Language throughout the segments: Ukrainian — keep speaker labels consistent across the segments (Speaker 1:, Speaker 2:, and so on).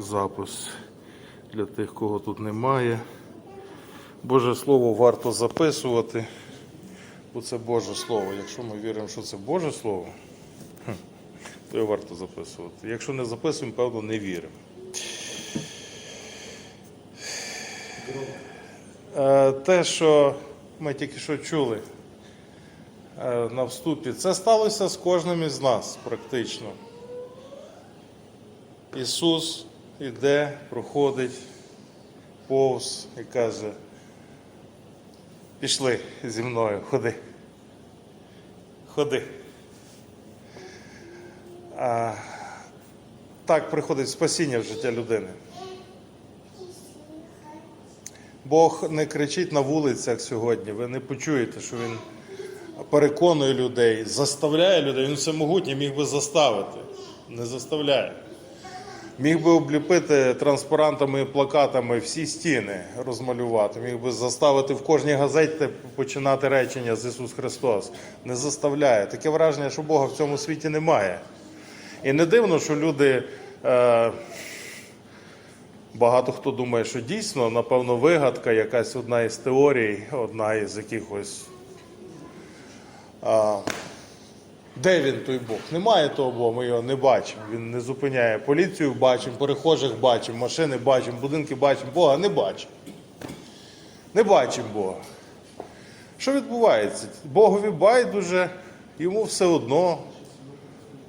Speaker 1: запис для тих, кого тут немає. Боже Слово варто записувати, бо це Боже Слово. Якщо ми віримо, що це Боже Слово, то його варто записувати. Якщо не записуємо, певно, не віримо. Е, Те, що ми тільки що чули е, на вступі, це сталося з кожним із нас практично. Ісус іде, проходить повз і каже, пішли зі мною, ходи. Ходи. А, так приходить спасіння в життя людини. Бог не кричить на вулицях сьогодні. Ви не почуєте, що Він переконує людей, заставляє людей. Він всемогутній міг би заставити. Не заставляє. Міг би обліпити транспарантами і плакатами всі стіни, розмалювати. Міг би заставити в кожній газеті починати речення з Ісус Христос. Не заставляє. Таке враження, що Бога в цьому світі немає. І не дивно, що люди. Е, Багато хто думає, що дійсно, напевно, вигадка, якась одна із теорій, одна із якихось. А, де він той Бог? Немає того Бога, ми його не бачимо. Він не зупиняє поліцію, бачимо, перехожих бачимо, машини бачимо, будинки бачимо, Бога не бачимо. Не бачимо Бога. Що відбувається? Богові байдуже, йому все одно,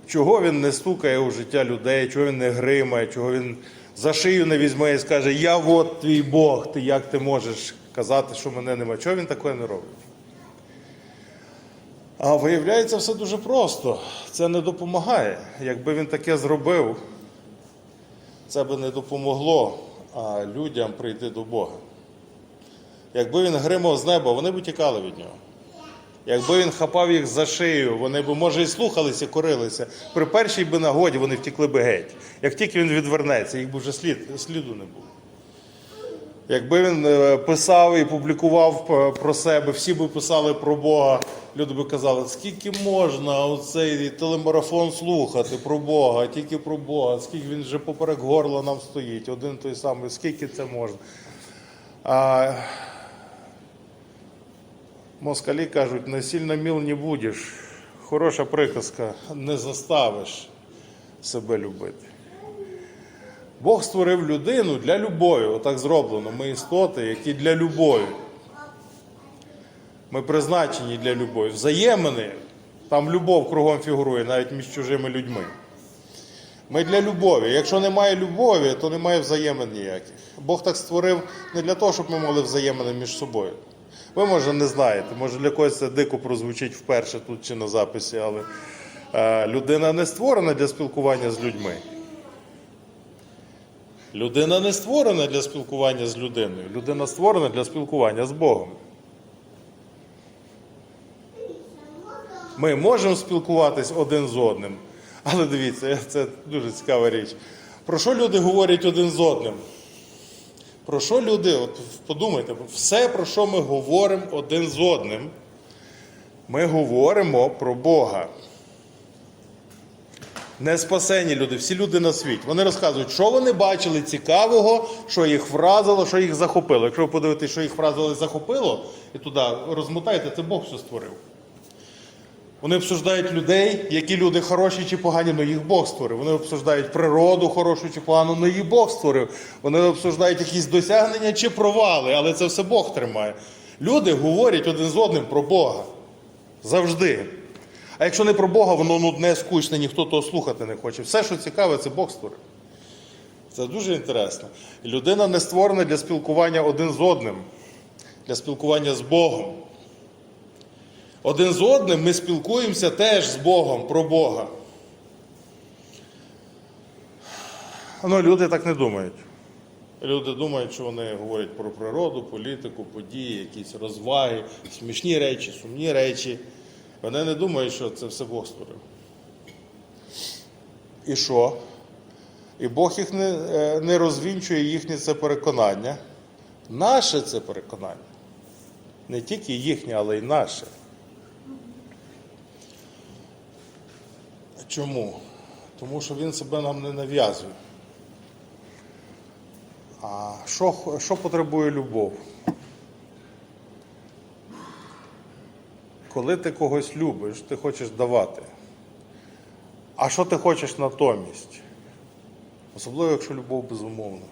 Speaker 1: чого він не стукає у життя людей, чого він не гримає, чого він за шию не візьме і скаже, я от твій Бог, ти як ти можеш казати, що мене немає. Чого він такое не робить? А виявляється, все дуже просто. Це не допомагає. Якби він таке зробив, це би не допомогло людям прийти до Бога. Якби він гримав з неба, вони б тікали від нього. Якби він хапав їх за шию, вони б, може, і слухалися, корилися. При першій би нагоді вони втікли би геть. Як тільки він відвернеться, їх би вже слід, сліду не було. Якби він е, писав і публікував про себе, всі би писали про Бога, люди би казали, скільки можна оцей телемарафон слухати про Бога, тільки про Бога, скільки він вже поперек горла нам стоїть, один той самий, скільки це можна. А, Москалі кажуть, насильно міл не будеш. Хороша приказка, не заставиш себе любити. Бог створив людину для любові, отак зроблено. Ми істоти, які для любові. Ми призначені для любові. Взаємини, там любов кругом фігурує, навіть між чужими людьми. Ми для любові. Якщо немає любові, то немає взаємин ніяких. Бог так створив не для того, щоб ми мали взаємини між собою. Ви, може, не знаєте, може для когось це дико прозвучить вперше тут чи на записі, але е, людина не створена для спілкування з людьми. Людина не створена для спілкування з людиною. Людина створена для спілкування з Богом. Ми можемо спілкуватись один з одним, але дивіться, це дуже цікава річ. Про що люди говорять один з одним? Про що люди, от подумайте, все, про що ми говоримо один з одним, ми говоримо про Бога. Не спасені люди, всі люди на світі. Вони розказують, що вони бачили цікавого, що їх вразило, що їх захопило. Якщо ви подивитесь, що їх вразило і захопило, і туди розмотаєте, це Бог все створив. Вони обсуждають людей, які люди хороші чи погані, але їх Бог створив. Вони обсуждають природу хорошу чи погану, але їх Бог створив. Вони обсуждають якісь досягнення чи провали, але це все Бог тримає. Люди говорять один з одним про Бога. Завжди. А якщо не про Бога, воно нудне, скучне, ніхто того слухати не хоче. Все, що цікаве, це Бог створив. Це дуже інтересно. Людина не створена для спілкування один з одним, для спілкування з Богом. Один з одним ми спілкуємося теж з Богом про Бога. Ну, люди так не думають. Люди думають, що вони говорять про природу, політику, події, якісь розваги, смішні речі, сумні речі. Вони не думають, що це все Бог створив. І що? І Бог їх не, е, не розвінчує їхнє це переконання. Наше це переконання. Не тільки їхнє, але й наше. Чому? Тому що він себе нам не нав'язує. А що, що потребує любов? Коли ти когось любиш, ти хочеш давати. А що ти хочеш натомість? Особливо, якщо любов безумовна.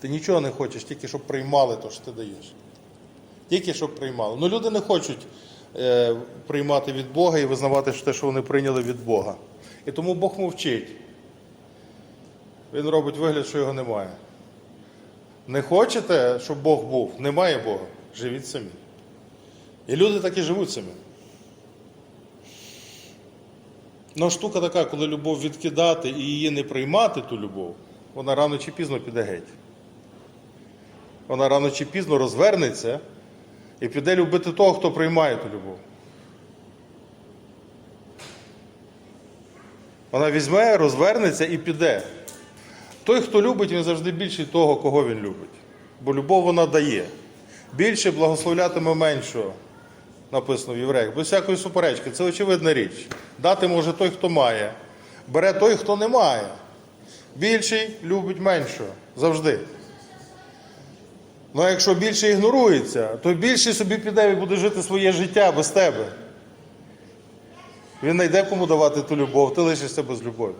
Speaker 1: Ти нічого не хочеш, тільки щоб приймали те, що ти даєш. Тільки щоб приймали. Ну люди не хочуть е, приймати від Бога і визнавати те, що вони прийняли від Бога. І тому Бог мовчить. Він робить вигляд, що його немає. Не хочете, щоб Бог був? Немає Бога. Живіть самі. І люди так і живуть самі. Ну, штука така, коли любов відкидати і її не приймати, ту любов, вона рано чи пізно піде геть. Вона рано чи пізно розвернеться і піде любити того, хто приймає ту любов. Вона візьме, розвернеться і піде. Той, хто любить, він завжди більший того, кого він любить. Бо любов вона дає. Більше благословлятиме меншого, написано в євреях, без всякої суперечки. Це очевидна річ. Дати може той, хто має. Бере той, хто не має. Більший любить меншого. Завжди. Ну а якщо більше ігнорується, то більший собі піде і буде жити своє життя без тебе. Він знайде кому давати ту любов, ти лишишся без любові.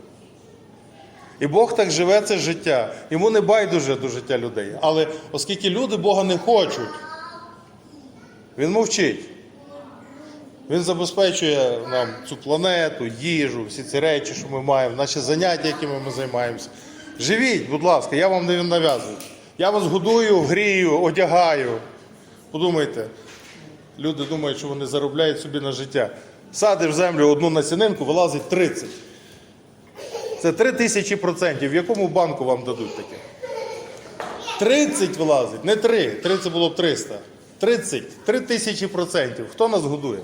Speaker 1: І Бог так живе це життя. Йому не байдуже до життя людей. Але оскільки люди Бога не хочуть, Він мовчить. Він забезпечує нам цю планету, їжу, всі ці речі, що ми маємо, наші заняття, якими ми займаємося. Живіть, будь ласка, я вам не нав'язую. Я вас годую, грію, одягаю. Подумайте, люди думають, що вони заробляють собі на життя. Садиш в землю одну насінинку, вилазить 30. Це 3 тисячі процентів. В якому банку вам дадуть таке? 30 вилазить, не 3. 3 це було б 300. 30. 3 тисячі процентів. Хто нас годує?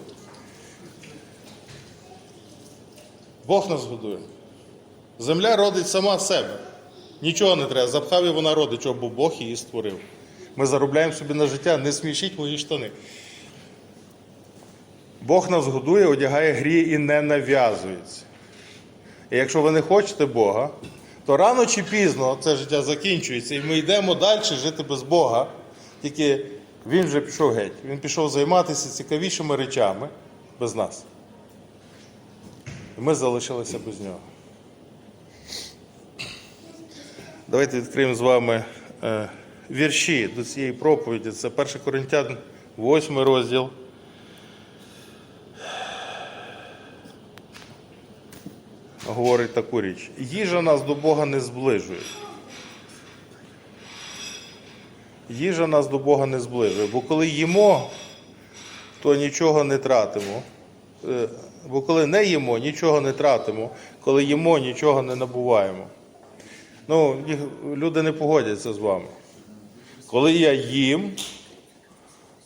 Speaker 1: Бог нас годує. Земля родить сама себе. Нічого не треба. Запхав і вона родить, бо Бог її створив. Ми заробляємо собі на життя, не смішіть мої штани. Бог нас годує, одягає гріє і не нав'язується. І якщо ви не хочете Бога, то рано чи пізно це життя закінчується, і ми йдемо далі жити без Бога. Тільки він вже пішов геть. Він пішов займатися цікавішими речами без нас. Ми залишилися без нього. Давайте відкриємо з вами е, вірші до цієї проповіді. Це 1 Коринтян, 8 розділ. говорить таку річ. Їжа нас до Бога не зближує. Їжа нас до Бога не зближує, бо коли їмо, то нічого не тратимо. Бо коли не їмо, нічого не тратимо, коли їмо, нічого не набуваємо. Ну, люди не погодяться з вами. Коли я їм,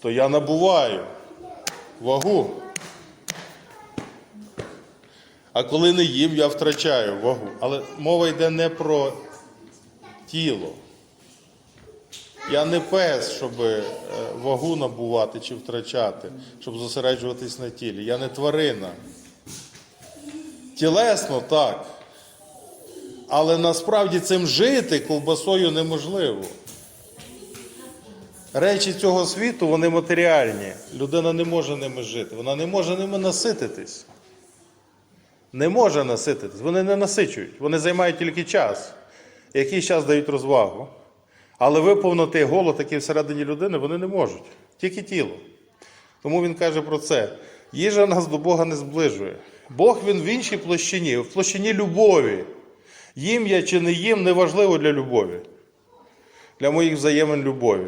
Speaker 1: то я набуваю вагу. А коли не їм, я втрачаю вагу. Але мова йде не про тіло. Я не пес, щоб е, вагу набувати чи втрачати, щоб зосереджуватись на тілі. Я не тварина. Тілесно так. Але насправді цим жити ковбасою неможливо. Речі цього світу, вони матеріальні. Людина не може ними жити, вона не може ними насититись не може насититись, вони не насичують, вони займають тільки час. Який час дають розвагу. Але виповнити голод, який всередині людини, вони не можуть. Тільки тіло. Тому він каже про це. Їжа нас до Бога не зближує. Бог він в іншій площині, в площині любові. Їм я чи не їм неважливо для любові. Для моїх взаємин любові.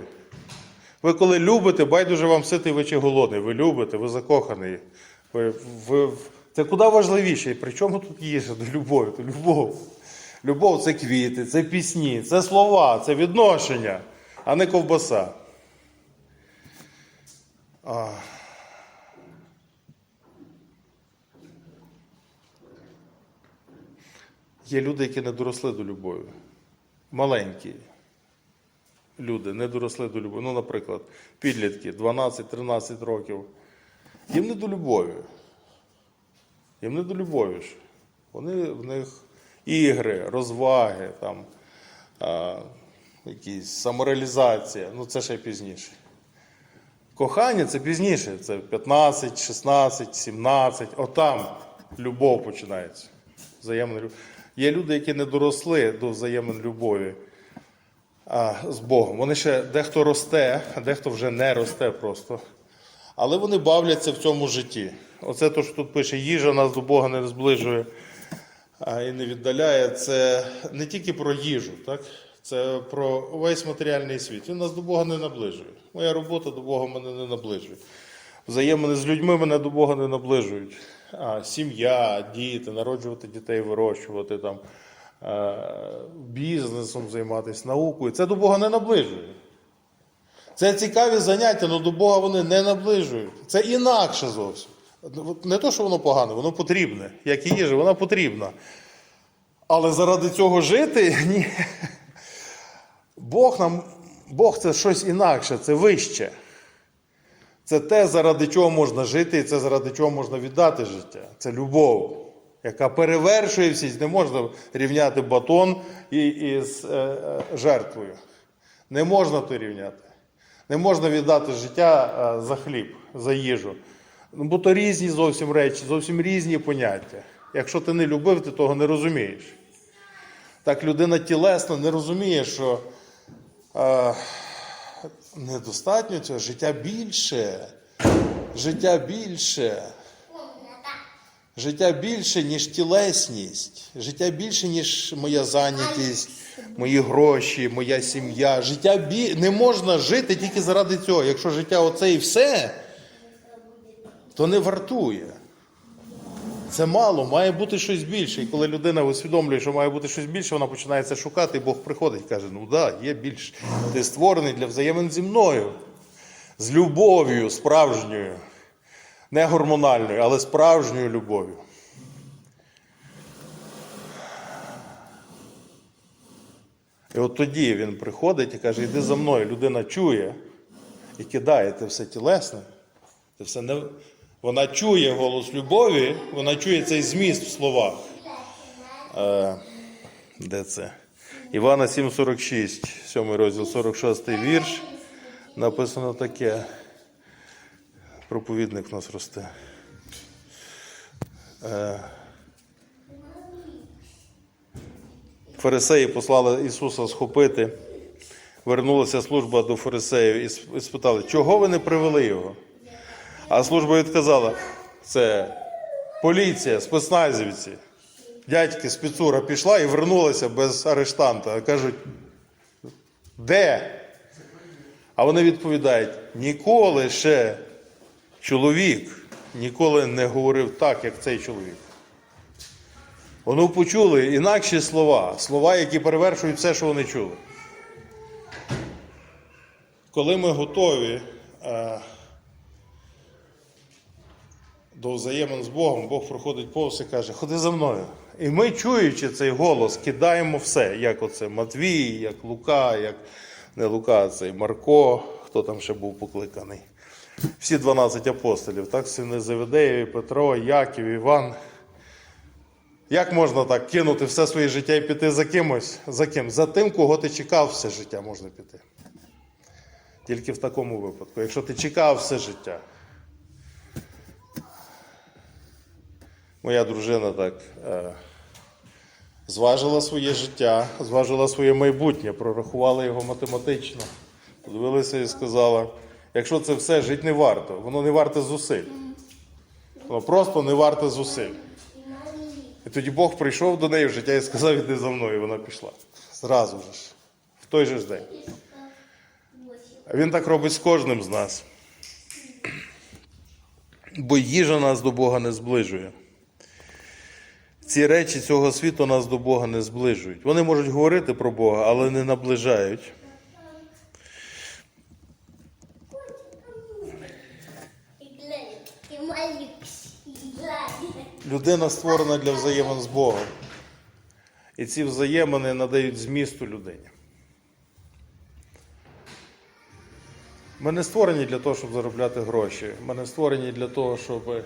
Speaker 1: Ви коли любите, байдуже вам ситий ви чи голодний. Ви любите, ви закоханий. Ви, ви, це куди важливіше. І при чому тут їжа до любові? То любов. Любов це квіти, це пісні, це слова, це відношення, а не ковбаса. А. Є люди, які не доросли до любові. Маленькі люди не доросли до любові. Ну, наприклад, підлітки 12-13 років. Їм не до любові. Їм не до любові ж. Вони в них ігри, розваги, там, а, якісь самореалізація, ну це ще пізніше. Кохання це пізніше, це 15, 16, 17, отам любов починається. Взаємна любов. Є люди, які не доросли до взаємної любові а, з Богом. Вони ще дехто росте, а дехто вже не росте просто. Але вони бавляться в цьому житті. Оце то, що тут пише, їжа нас до Бога не зближує а, і не віддаляє. Це не тільки про їжу, так? це про весь матеріальний світ. Він нас до Бога не наближує. Моя робота до Бога мене не наближує. Взаємини з людьми мене до Бога не наближують. Сім'я, діти, народжувати дітей, вирощувати там, е, бізнесом займатися, наукою. Це до Бога не наближує. Це цікаві заняття, але до Бога вони не наближують. Це інакше зовсім. Не то, що воно погане, воно потрібне. Як і їжа, вона потрібна. Але заради цього жити ні. Бог нам, Бог це щось інакше, це вище. Це те, заради чого можна жити, і це заради чого можна віддати життя. Це любов, яка перевершує всість. Не можна рівняти батон із е, е, жертвою. Не можна то рівняти. Не можна віддати життя е, за хліб, за їжу. Ну, бо то різні зовсім речі, зовсім різні поняття. Якщо ти не любив, ти того не розумієш. Так людина тілесно не розуміє, що недостатньо цього життя більше. Життя більше. Життя більше, ніж тілесність. Життя більше, ніж моя зайнятість, мої гроші, моя сім'я. Життя бі... не можна жити тільки заради цього. Якщо життя оце і все, то не вартує. Це мало, має бути щось більше. І коли людина усвідомлює, що має бути щось більше, вона починає це шукати, і Бог приходить і каже: ну да, є більше. Ти створений для взаємин зі мною, з любов'ю справжньою, не гормональною, але справжньою любов'ю. І от тоді він приходить і каже: йди за мною. Людина чує і кидає те все тілесне. Це все не... Вона чує голос любові, вона чує цей зміст в словах. Е, де це? Івана 7,46, 7 розділ, 46 вірш. Написано таке. Проповідник у нас росте. Е, Фарисеї послали Ісуса схопити. Вернулася служба до фарисеїв і спитали, чого ви не привели його? А служба відказала, це поліція, спецназівці. Дядьки з Піцура пішла і вернулася без арештанта. Кажуть, де? А вони відповідають: ніколи ще чоловік ніколи не говорив так, як цей чоловік. Вони почули інакші слова, слова, які перевершують все, що вони чули. Коли ми готові е, до взаємин з Богом, Бог проходить повз і каже, ходи за мною. І ми, чуючи цей голос, кидаємо все, як оце Матвій, як Лука, як не Лука, цей Марко, хто там ще був покликаний. Всі 12 апостолів, так, сини Заведеєві, Петро, Яків, Іван. Як можна так кинути все своє життя і піти за кимось? За ким? За тим, кого ти чекав все життя, можна піти. Тільки в такому випадку. Якщо ти чекав все життя. Моя дружина так е, зважила своє життя, зважила своє майбутнє, прорахувала його математично. Подивилася і сказала: якщо це все жити не варто, воно не варте зусиль. Воно просто не варте зусиль. І тоді Бог прийшов до неї в життя і сказав, іди за мною, і вона пішла. Зразу ж, в той же ж день. А Він так робить з кожним з нас. Бо їжа нас до Бога не зближує. Ці речі цього світу нас до Бога не зближують. Вони можуть говорити про Бога, але не наближають. Людина створена для взаємин з Богом. І ці взаємини надають змісту людині. Ми не створені для того, щоб заробляти гроші. Ми не створені для того, щоб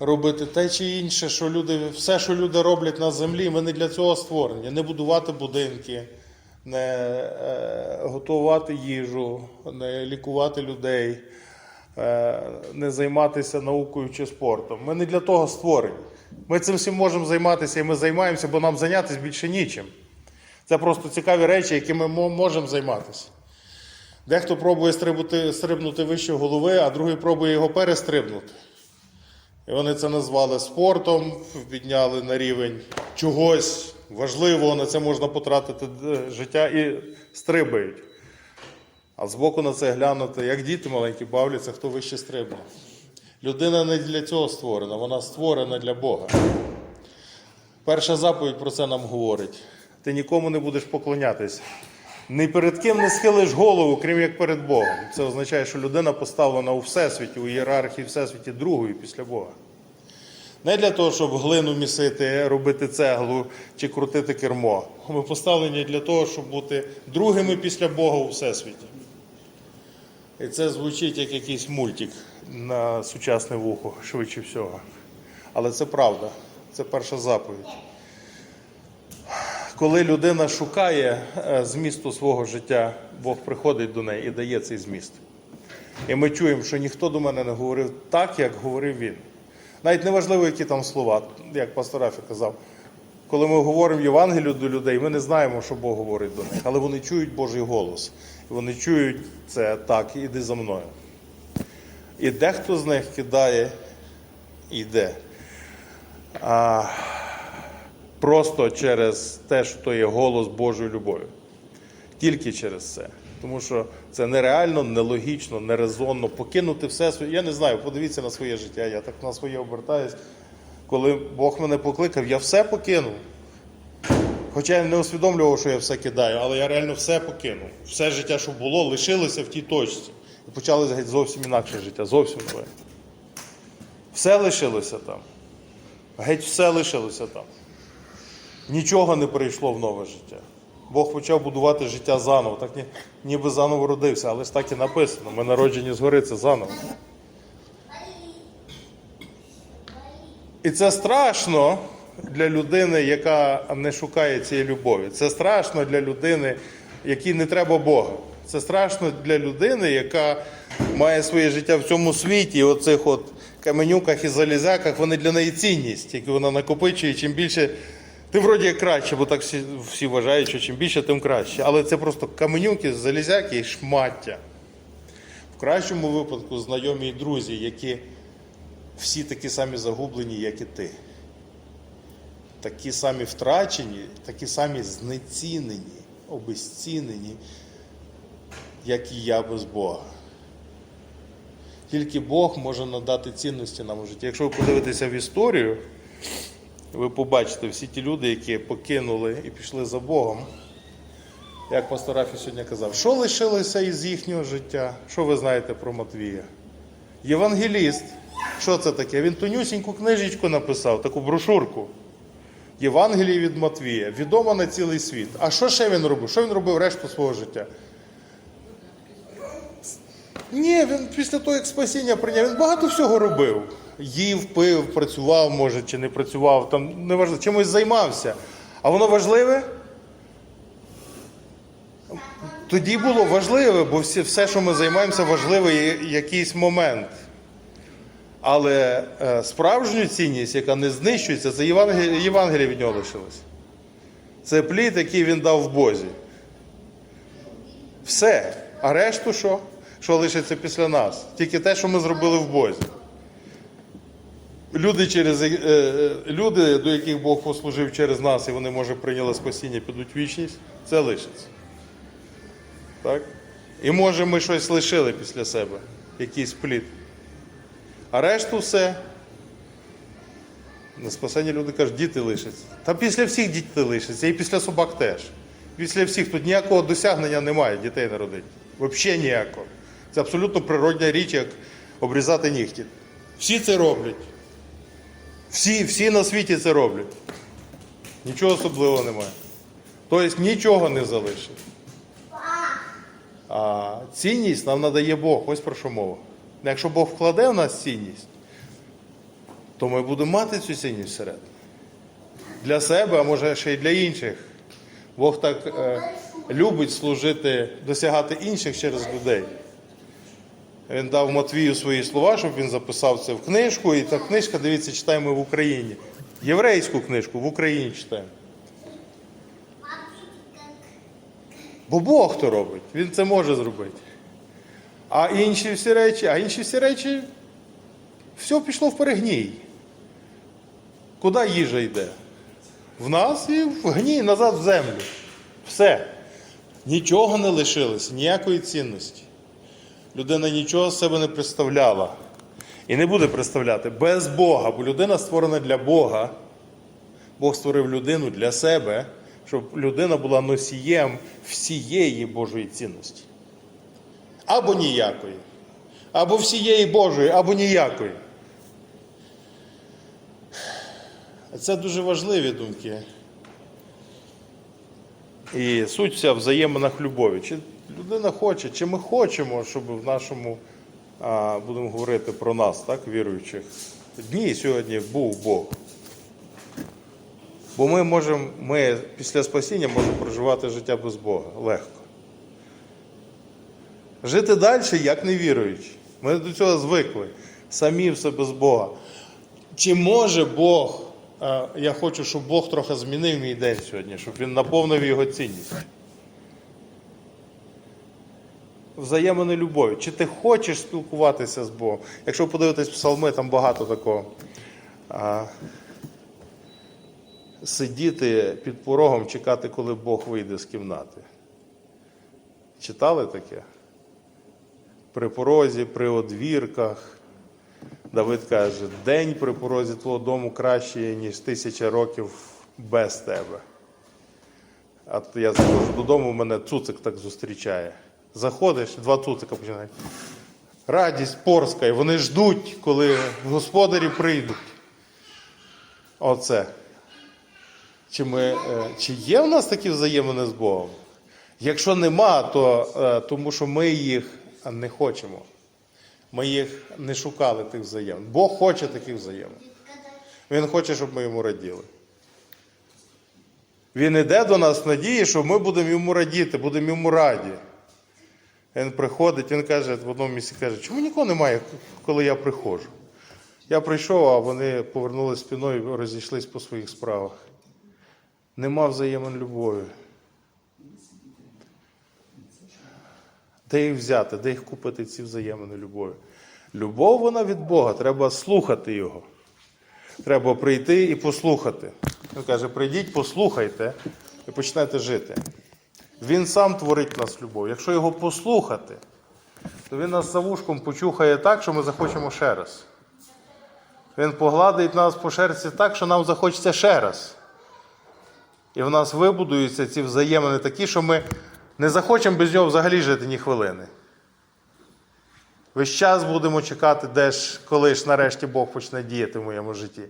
Speaker 1: робити те чи інше, що люди, все, що люди роблять на землі, ми не для цього створені. Не будувати будинки, не е, готувати їжу, не лікувати людей, е, не займатися наукою чи спортом. Ми не для того створені. Ми цим всім можемо займатися і ми займаємося, бо нам зайнятися більше нічим. Це просто цікаві речі, якими ми можемо займатися. Дехто пробує стрибнути, стрибнути вище голови, а другий пробує його перестрибнути. І вони це назвали спортом, підняли на рівень чогось важливого, на це можна потратити е, життя і стрибають. А збоку на це глянути, як діти маленькі бавляться, хто вище стрибне. Людина не для цього створена, вона створена для Бога. Перша заповідь про це нам говорить: ти нікому не будеш поклонятися. Ні перед ким не схилиш голову, крім як перед Богом. Це означає, що людина поставлена у всесвіті, у ієрархії всесвіті другою після Бога. Не для того, щоб глину місити, робити цеглу чи крутити кермо. Ми поставлені для того, щоб бути другими після Бога у всесвіті. І це звучить як якийсь мультик на сучасне вухо, швидше всього. Але це правда, це перша заповідь. Коли людина шукає е, змісту свого життя, Бог приходить до неї і дає цей зміст. І ми чуємо, що ніхто до мене не говорив так, як говорив він. Навіть не важливо, які там слова, як пастор Рафі казав. Коли ми говоримо Євангелію до людей, ми не знаємо, що Бог говорить до них, але вони чують Божий голос. І вони чують це так, іди за мною. І дехто з них кидає йде. А, просто через те, що то є голос Божої любові. Тільки через це. Тому що це нереально, нелогічно, нерезонно покинути все своє. Я не знаю, подивіться на своє життя, я так на своє обертаюсь. Коли Бог мене покликав, я все покинув. Хоча я не усвідомлював, що я все кидаю, але я реально все покинув. Все життя, що було, лишилося в тій точці. І почалося геть зовсім інакше життя, зовсім нове. Все лишилося там. Геть все лишилося там. Нічого не прийшло в нове життя. Бог почав будувати життя заново, так ні- ніби заново родився, але ж так і написано. Ми народжені згори, це заново. І це страшно для людини, яка не шукає цієї любові. Це страшно для людини, якій не треба Бога. Це страшно для людини, яка має своє життя в цьому світі, і оцих от каменюках і залізяках, вони для неї цінність, які вона накопичує. Чим більше, ти вроді краще, бо так всі, всі вважають, що чим більше, тим краще. Але це просто каменюки, залізяки і шмаття. В кращому випадку знайомі і друзі, які всі такі самі загублені, як і ти. Такі самі втрачені, такі самі знецінені, обезцінені, як і я без Бога. Тільки Бог може надати цінності нам у житті. Якщо ви подивитеся в історію, ви побачите всі ті люди, які покинули і пішли за Богом. Як пастор Рафі сьогодні казав, що лишилося із їхнього життя? Що ви знаєте про Матвія? Євангеліст. Що це таке? Він тонюсіньку книжечку написав, таку брошурку. Євангеліє від Матвія, відома на цілий світ. А що ще він робив? Що він робив решту свого життя? Ні, він після того, як спасіння прийняв, він багато всього робив. Їв, пив, працював, може, чи не працював, там неважливо, чимось займався. А воно важливе? Тоді було важливе, бо всі, все, що ми займаємося, важливе якийсь момент. Але е, справжню цінність, яка не знищується, це Євангеліє від нього лишилось. Це плід, який він дав в Бозі. Все. А решту що? Що лишиться після нас? Тільки те, що ми зробили в Бозі. Люди, через, е, е, люди, до яких Бог послужив через нас, і вони, може, прийняли спасіння, підуть вічність, це лишиться. Так? І може ми щось лишили після себе, якийсь плід. А решту все. На спасенні люди кажуть, діти лишаться. Та після всіх дітей лишаться, і після собак теж. Після всіх тут ніякого досягнення немає дітей народити. Взагалі ніякого. Це абсолютно природня річ, як обрізати нігті. Всі це роблять. Всі, всі на світі це роблять. Нічого особливого немає. Тобто нічого не залишить. А цінність нам надає Бог. Ось про що мова. Якщо Бог вкладе в нас цінність, то ми будемо мати цю цінність всередині. Для себе, а може ще й для інших. Бог так е, любить служити, досягати інших через людей. Він дав Матвію свої слова, щоб він записав це в книжку. І та книжка, дивіться, читаємо в Україні. Єврейську книжку в Україні читаємо. Бо Бог то робить, Він це може зробити. А інші всі речі, а інші всі речі, все пішло в перегній. Куди їжа йде? В нас і в гній, назад в землю. Все. Нічого не лишилось, ніякої цінності. Людина нічого з себе не представляла. І не буде представляти без Бога, бо людина створена для Бога. Бог створив людину для себе, щоб людина була носієм всієї Божої цінності. Або ніякої. Або всієї Божої, або ніякої. Це дуже важливі думки. І суть вся взаєминах любові. Чи людина хоче, чи ми хочемо, щоб в нашому, а, будемо говорити про нас, так, віруючих, дні сьогодні був Бог. Бо ми можемо, ми після спасіння можемо проживати життя без Бога легко. Жити далі, як невіруючі. Ми до цього звикли. Самі все без Бога. Чи може Бог, я хочу, щоб Бог трохи змінив мій день сьогодні, щоб він наповнив його цінність. Взаємини любові. Чи ти хочеш спілкуватися з Богом? Якщо подивитись псалми, там багато такого. А, сидіти під порогом, чекати, коли Бог вийде з кімнати. Читали таке? При порозі, при одвірках. Давид каже, день при порозі твого дому кращий, ніж тисяча років без тебе. А я заходжу додому, мене цуцик так зустрічає. Заходиш, два цуцика починають. Радість порска, і вони ждуть, коли господарі прийдуть. Оце. Чи, ми, е, чи є в нас такі взаємини з Богом? Якщо нема, то е, тому що ми їх не хочемо. Ми їх не шукали тих взаємин. Бог хоче таких взаємин. Він хоче, щоб ми йому раділи. Він іде до нас в надії, що ми будемо йому радіти, будемо йому раді. Він приходить, він каже, в одному місці каже, чому нікого немає, коли я приходжу? Я прийшов, а вони повернулися спиною розійшлись по своїх справах. Нема взаємин любові. Де їх взяти, де їх купити ці взаємини любові? Любов вона від Бога, треба слухати Його. Треба прийти і послухати. Він каже: прийдіть, послухайте і почнете жити. Він сам творить в нас любов. Якщо його послухати, то він нас за вушком почухає так, що ми захочемо ще раз. Він погладить нас по шерсті так, що нам захочеться ще раз. І в нас вибудуються ці взаємини такі, що ми не захочемо без нього взагалі жити ні хвилини. Весь час будемо чекати, де ж, коли ж нарешті Бог почне діяти в моєму житті.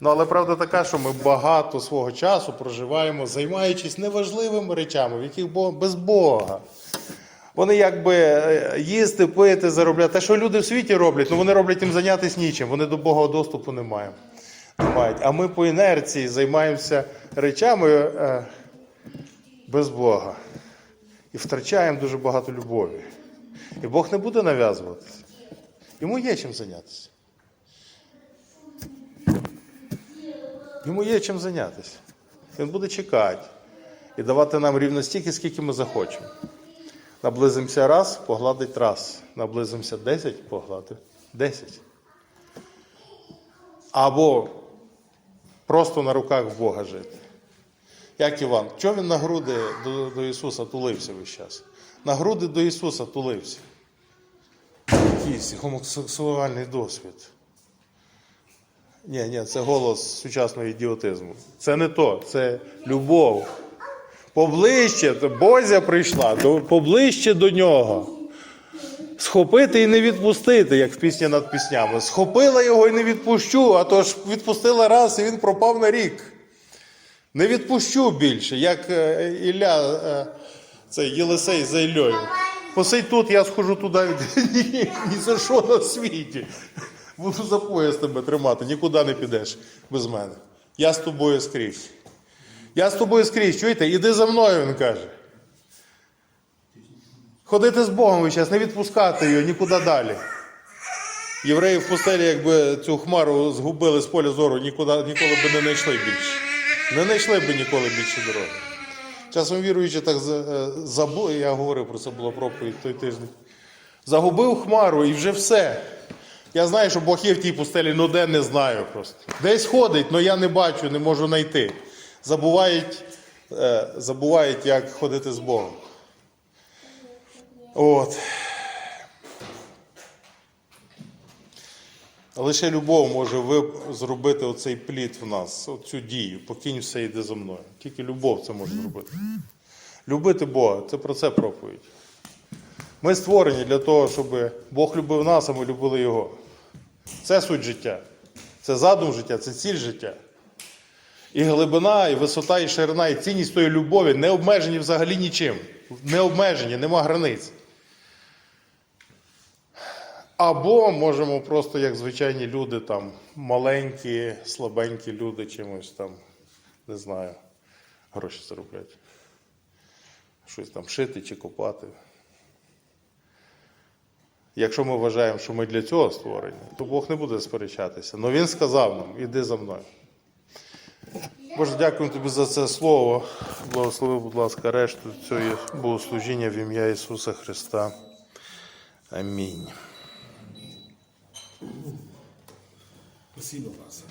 Speaker 1: Ну, але правда така, що ми багато свого часу проживаємо, займаючись неважливими речами, в яких Бог без Бога. Вони якби е, їсти, пити, заробляти. Те, що люди в світі роблять, ну вони роблять їм зайнятися нічим, вони до Бога доступу не мають. А ми по інерції займаємося речами е, без Бога. І втрачаємо дуже багато любові. І Бог не буде нав'язуватися. Йому є чим зайнятися. Йому є чим зайнятися. Він буде чекати і давати нам рівно стільки, скільки ми захочемо. Наблизимося раз, погладить раз. Наблизимося 10, погладить 10. Або просто на руках в Бога жити. Як Іван, чого він на груди до, до Ісуса тулився весь час? На груди до Ісуса тулився. Якийсь гомосексуальний досвід. Ні, ні, це голос сучасного ідіотизму. Це не то, це любов. Поближче, Бозя прийшла, поближче до нього. Схопити і не відпустити, як в пісні над піснями. Схопила його і не відпущу, а то ж відпустила раз, і він пропав на рік. Не відпущу більше, як е, Ілля, е, цей Єлисей за Іллею. Посидь тут, я схожу туди. Ні, ні за що на світі. Буду за пояс тебе тримати, нікуди не підеш без мене. Я з тобою скрізь. Я з тобою скрізь, чуєте? Іди за мною, він каже. Ходити з Богом весь час, не відпускати його нікуди далі. Євреї в пустелі, якби цю хмару згубили з поля зору, нікуди, ніколи б не знайшли більше. Не знайшли б ніколи більше дороги. Часом віруючи так забув, я говорив про це було проповідь той тиждень. Загубив хмару і вже все. Я знаю, що є в тій пустелі, але де не знаю просто. Десь ходить, але я не бачу, не можу знайти. Забувають, е, забувають, як ходити з Богом. От. Лише любов може зробити оцей плід в нас, оцю дію. Покинь все йде за мною. Тільки любов це може зробити. Любити Бога це про це проповідь. Ми створені для того, щоб Бог любив нас, а ми любили Його. Це суть життя. Це задум життя, це ціль життя. І глибина, і висота, і ширина, і цінність тої любові не обмежені взагалі нічим. Не обмежені, нема границь. Або можемо просто, як звичайні люди, там, маленькі, слабенькі люди чимось там, не знаю, гроші заробляти. Щось там шити чи копати. Якщо ми вважаємо, що ми для цього створені, то Бог не буде сперечатися. Але Він сказав нам, іди за мною. Боже, дякую тобі за це слово. Благослови, будь ласка, решту цього богослужіння в ім'я Ісуса Христа. Амінь.
Speaker 2: Спасибо, Вася.